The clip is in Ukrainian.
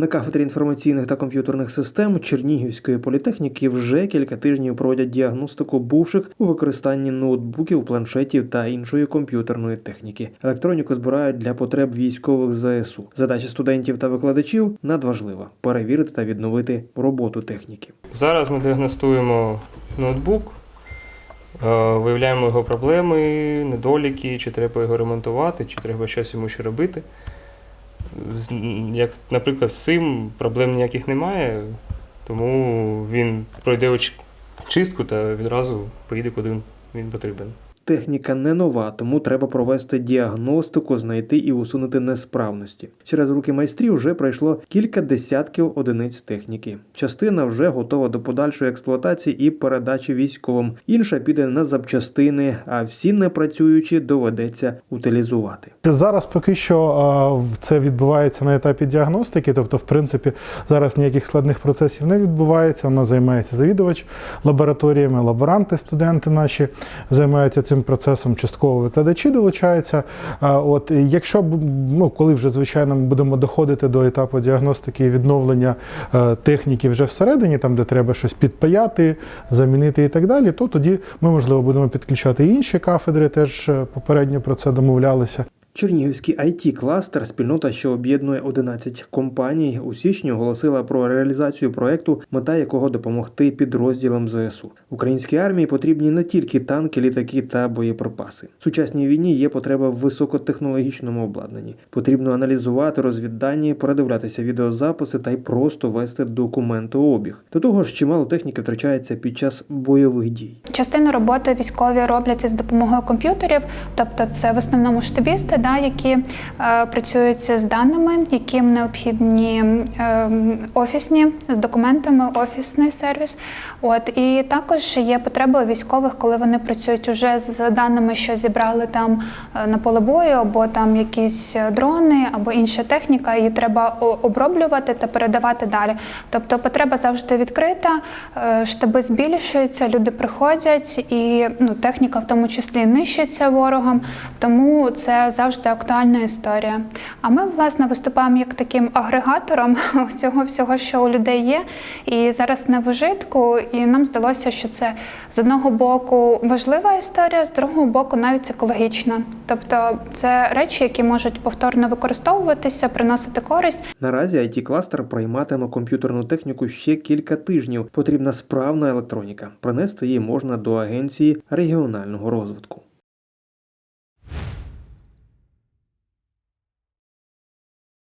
На кафедрі інформаційних та комп'ютерних систем Чернігівської політехніки вже кілька тижнів проводять діагностику бувших у використанні ноутбуків, планшетів та іншої комп'ютерної техніки. Електроніку збирають для потреб військових ЗСУ. Задача студентів та викладачів надважлива перевірити та відновити роботу техніки. Зараз ми діагностуємо ноутбук, е, виявляємо його проблеми, недоліки, чи треба його ремонтувати, чи треба щось йому ще робити. Як, наприклад, з цим проблем ніяких немає, тому він пройде чистку та відразу поїде, куди він потрібен. Техніка не нова, тому треба провести діагностику, знайти і усунути несправності. Через руки майстрів вже пройшло кілька десятків одиниць техніки. Частина вже готова до подальшої експлуатації і передачі військовим. Інша піде на запчастини, а всі непрацюючі доведеться утилізувати. Зараз поки що це відбувається на етапі діагностики, тобто, в принципі, зараз ніяких складних процесів не відбувається. Вона займається завідувач лабораторіями, лаборанти, студенти наші займаються цим процесом, частково викладачі долучаються. От якщо ну, коли вже звичайно ми будемо доходити до етапу діагностики і відновлення е, техніки вже всередині, там де треба щось підпаяти, замінити і так далі, то тоді ми можливо будемо підключати інші кафедри, теж е, попередньо про це домовлялися. Чернігівський it кластер спільнота, що об'єднує 11 компаній, у січні оголосила про реалізацію проекту, мета якого допомогти підрозділам ЗСУ. Українській армії потрібні не тільки танки, літаки та боєприпаси. В сучасній війні є потреба в високотехнологічному обладнанні. Потрібно аналізувати розвіддані, передивлятися відеозаписи та й просто вести документообіг. До того ж, чимало техніки втрачається під час бойових дій. Частину роботи військові роблять з допомогою комп'ютерів, тобто це в основному штабісти, да, які е, працюють з даними, яким необхідні е, офісні з документами, офісний сервіс. От і також є потреба військових, коли вони працюють уже з даними, що зібрали там е, на поле бою, або там якісь е, дрони, або інша техніка, її треба оброблювати та передавати далі. Тобто потреба завжди відкрита, штаби збільшуються, люди приходять, і ну, техніка в тому числі нищиться ворогом, тому це завжди актуальна історія. А ми, власне, виступаємо як таким агрегатором цього всього, що у людей є. І зараз не в ужитку, і нам здалося, що це з одного боку важлива історія, з другого боку навіть екологічна. Тобто це речі, які можуть повторно використовуватися, приносити користь. Наразі it кластер прийматиме комп'ютерну техніку ще кілька тижнів. Потрібна справна електроніка. Принести її можна до агенції регіонального розвитку.